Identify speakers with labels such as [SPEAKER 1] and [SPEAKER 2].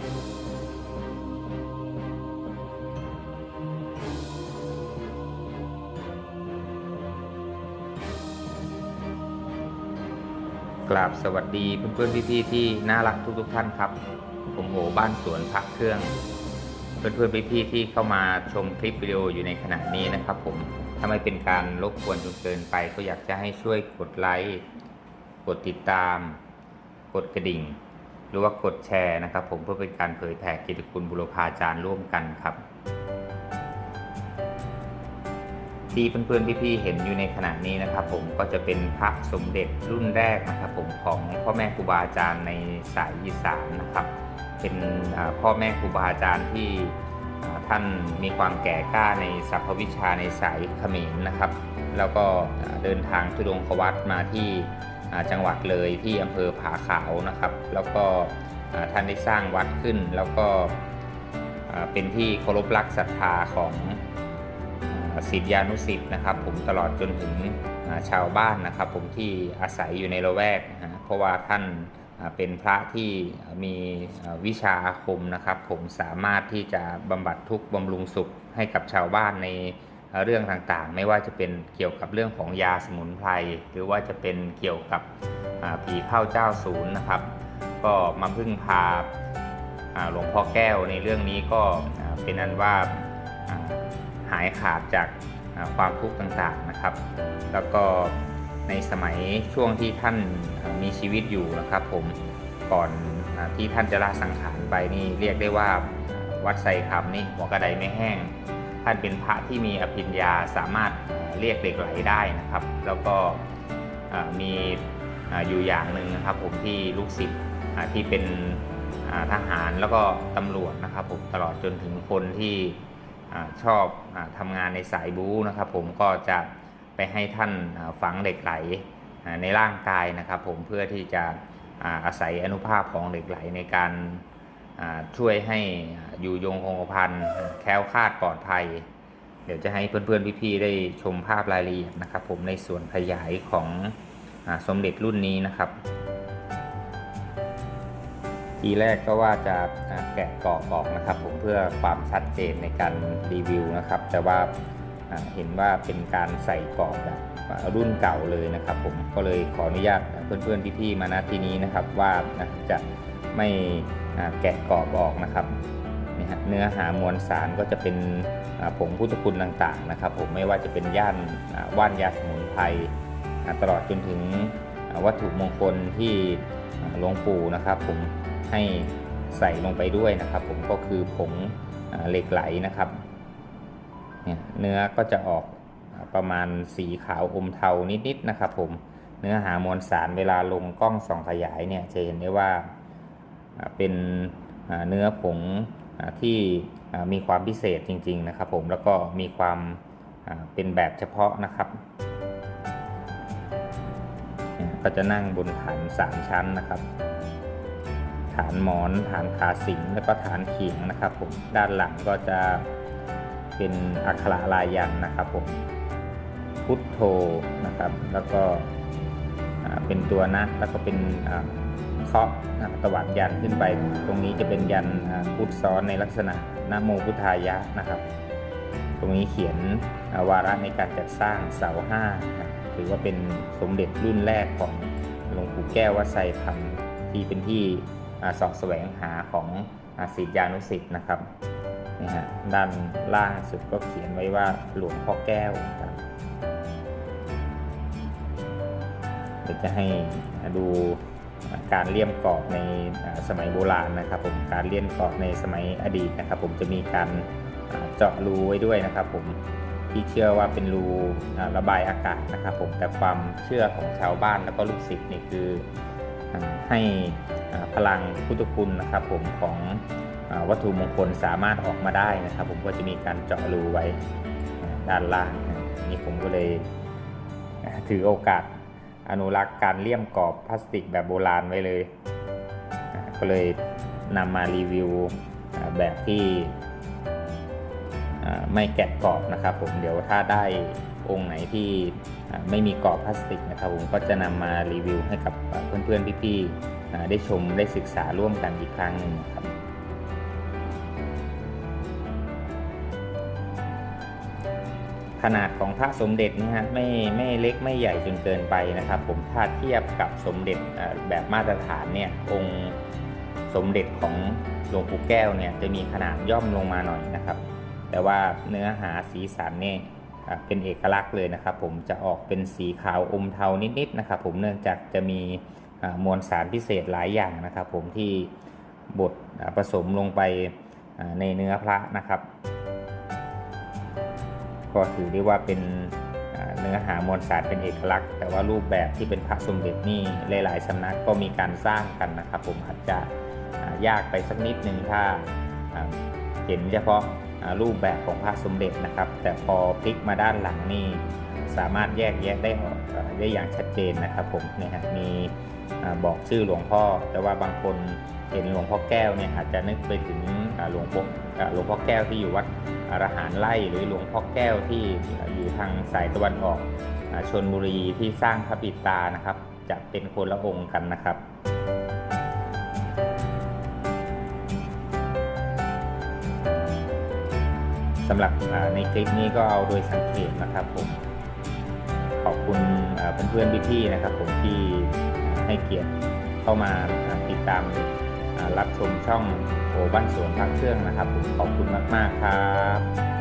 [SPEAKER 1] กราบสวัสดีเพื่อนๆพี่ๆที่น่ารักทุกๆท่านครับ ผมโอบ้านสวนพักเครื่อง เพื่อนๆพี่ๆที่เข้ามาชมคลิปวิดีโออยู่ในขณะนี้นะครับ ผมถ้าไม่เป็นการรบกวนจนเกินไป ก็อยากจะให้ช่วยกดไลค์กดติดตาม กดกระดิ่ง หรือว่ากดแชร์นะครับ ผมเพื่อเป็นการเผยแผ่กิตติคุณบุรพาจารย์ร่วมกันครับ ที่เพื่อนๆพี่ๆเห็นอยู่ในขณะนี้นะครับ ผมก็จะเป็นพระสมเด็จรุ่นแรกนะครับ ผมของพ่อแม่ครูบาอาจารย์ในสายอีสานนะครับ เป็นพ่อแม่ครูบาอาจารย์ที่ท่านมีความแก่กล้าในสรรพวิชาในสายเขมรนะครับ แล้วก็เดินทางทุดงควัตมาที่ จังหวัดเลยที่อำเภอผาขาวนะครับ แล้วก็ท่านได้สร้างวัดขึ้น แล้วก็เป็นที่เคารพรักศรัทธาของศิษยานุศิษย์นะครับ ผมตลอดจนถึงชาวบ้านนะครับ ผมที่อาศัยอยู่ในละแวกนะฮะเพราะว่าท่านเป็นพระที่มีวิชาอาคมนะครับ ผมสามารถที่จะบำบัดทุกข์บำรุงสุขให้กับชาวบ้านใน เรื่องต่างๆ ไม่ว่าจะเป็นเกี่ยวกับเรื่องของยาสมุนไพรหรือว่าจะเป็นเกี่ยวกับผีเข้าเจ้าศูนย์นะครับ ก็มาพึ่งพาหลวงพ่อแก้วในเรื่องนี้ก็เป็นอันว่าหายขาดจากความทุกข์ต่างๆนะครับ แล้วก็ในสมัยช่วงที่ท่านมีชีวิตอยู่นะครับผมก่อนที่ท่านจะละสังขารไปนี่เรียกได้ว่าวัดไซคำนี่หัวกระไดไม่แห้ง ท่านเป็นพระที่มีอภิญญาสามารถเรียกเหล็กไหลได้นะครับ แล้วก็มีอยู่อย่างหนึ่งนะครับ ผมที่ลูกศิษย์ที่เป็นทหารแล้วก็ตำรวจนะครับ ผมตลอดจนถึงคนที่อชอบอทำงานในสายบู๊นะครับ ผมก็จะไปให้ท่านฝังเหล็กไหลในร่างกายนะครับ ผมเพื่อที่จะอาศัยอนุภาพของเหล็กไหลในการ ช่วยให้อยู่ยงคงกระพันแคล้วคลาดปลอดภัย เดี๋ยวจะให้เพื่อนๆพี่ๆได้ชมภาพรายละเอียดนะครับ ผมในส่วนขยายของอสมเด็จรุ่นนี้นะครับ ทีแรกก็ว่าจะแกะกรอบออกนะครับ ผมเพื่อความชัดเจนในการรีวิวนะครับ แต่ว่าเห็นว่าเป็นการใส่กรอบแบบรุ่นเก่าเลยนะครับ ผมก็เลยขออนุญาตเพื่อนๆพี่ๆมาณที่นี้นะครับ ว่าจะไม่ แกะกรอบออกนะครับนี่ฮะเนื้อหามวลสารก็จะเป็นผงพุทธคุณต่างๆนะครับ ผมไม่ว่าจะเป็นย่านว่านยาสมุนไพรตลอดจนถึงวัตถุมงคลที่หลวงปู่นะครับ ผมให้ใส่ลงไปด้วยนะครับ ผมก็คือผงเหล็กไหลนะครับเนื้อก็จะออกประมาณสีขาวอมเทานิดๆนะครับ ผมเนื้อหามวลสารเวลาลงกล้องส่องขยายเนี่ยจะเห็นได้ว่า เป็นเนื้อผงที่มีความพิเศษจริง ๆ นะครับ ผมแล้วก็มีความเป็นแบบเฉพาะนะครับ ก็จะนั่งบนฐานสามชั้นนะครับ ฐานหมอนฐานขาสิงแล้วก็ฐานเขียงนะครับผมด้านหลังก็จะเป็นอักขระลายยันนะครับผมพุทโธนะครับ แล้วก็เป็นตัวนะแล้วก็เป็น เคาะอ่าตวัดยันขึ้นไป ตรงนี้จะเป็นยันพุทธซ้อนในลักษณะนโมพุทธายะนะครับ ตรงนี้เขียนอวาระในการจัดสร้างเสาห้าถือว่าเป็นสมเด็จรุ่นแรกของหลวงปู่แก้ววัดไซธรรมที่เป็นที่อ่าเสอบแสวงหาของศิษยานุศิษย์นะครับนี่ฮะด้านล่างสุดก็เขียนไว้ว่าหลวงพ่อแก้วครับเดี๋ยวจะให้ดู การเลี่ยมกรอบในสมัยโบราณนะครับผมการเลี่ยมกรอบในสมัยอดีตนะครับ ผมจะมีการเจาะรูไว้ด้วยนะครับ ผมที่เชื่อว่าเป็นรูระบายอากาศนะครับ ผมแต่ความเชื่อของชาวบ้านแล้วก็ลูกศิษย์นี่คือให้พลังพุทธคุณนะครับ ผมของวัตถุมงคลสามารถออกมาได้นะครับ ผมก็จะมีการเจาะรูไว้ด้านล่างนี่ผมก็เลยถือโอกาส อนุรักษ์การเลี่ยมกรอบพลาสติกแบบโบราณไว้เลย ก็เลยนำมารีวิวแบบที่ไม่แกะกรอบนะครับผมเดี๋ยวถ้าได้องค์ไหนที่ไม่มีกรอบพลาสติกนะครับผมก็จะนำมารีวิวให้กับเพื่อนๆพี่ๆได้ชมได้ศึกษาร่วมกันอีกครั้งหนึ่งครับ ขนาดของพระสมเด็จนี่ฮะไม่ไม่เล็กไม่ใหญ่จนเกินไปนะครับ ผมถ้าเทียบกับสมเด็จแบบมาตรฐานเนี่ยองค์สมเด็จของหลวงปู่แก้วเนี่ยจะมีขนาดย่อมลงมาหน่อยนะครับ แต่ว่าเนื้อหาสีสันเนี่ยเป็นเอกลักษณ์เลยนะครับ ผมจะออกเป็นสีขาวอมเทานิดๆนะครับ ผมเนื่องจากจะมีมวลสารพิเศษหลายอย่างนะครับ ผมที่บดผสมลงไปในเนื้อพระนะครับ ก็ถือได้ว่าเป็นเนื้อหามวลสารเป็นเอกลักษณ์ แต่ว่ารูปแบบที่เป็นพระสมเด็จนี่หลาย ๆสำนักก็มีการสร้างกันนะครับผมอาจจะยากไปสักนิดนึงถ้าเห็นเฉพาะรูปแบบของพระสมเด็จนะครับ แต่พอพลิกมาด้านหลังนี่สามารถแยกแยะได้ออกได้อย่างชัดเจนนะครับผมเนี่ยฮะมีบอกชื่อหลวงพ่อ แต่ว่าบางคน เห็นหลวงพ่อแก้วเนี่ยอาจจะนึกไปถึงหลวงพ่อหลวงพ่อแก้วที่อยู่วัดอรหารไล่หรือหลวงพ่อแก้วที่อยู่ทางสายตะวันออกชนบุรีที่สร้างพระปิตานะครับ จะเป็นคนละองค์กันนะครับสำหรับในคลิปนี้ก็เอาโดยสังเกตนะครับผมขอบคุณเพื่อนๆพี่ๆนะครับ ผมที่ให้เกียรติเข้ามาติดตาม รับชมช่องโอบ้านสวนพักเครื่องนะครับผมขอบคุณมาก ๆ ครับ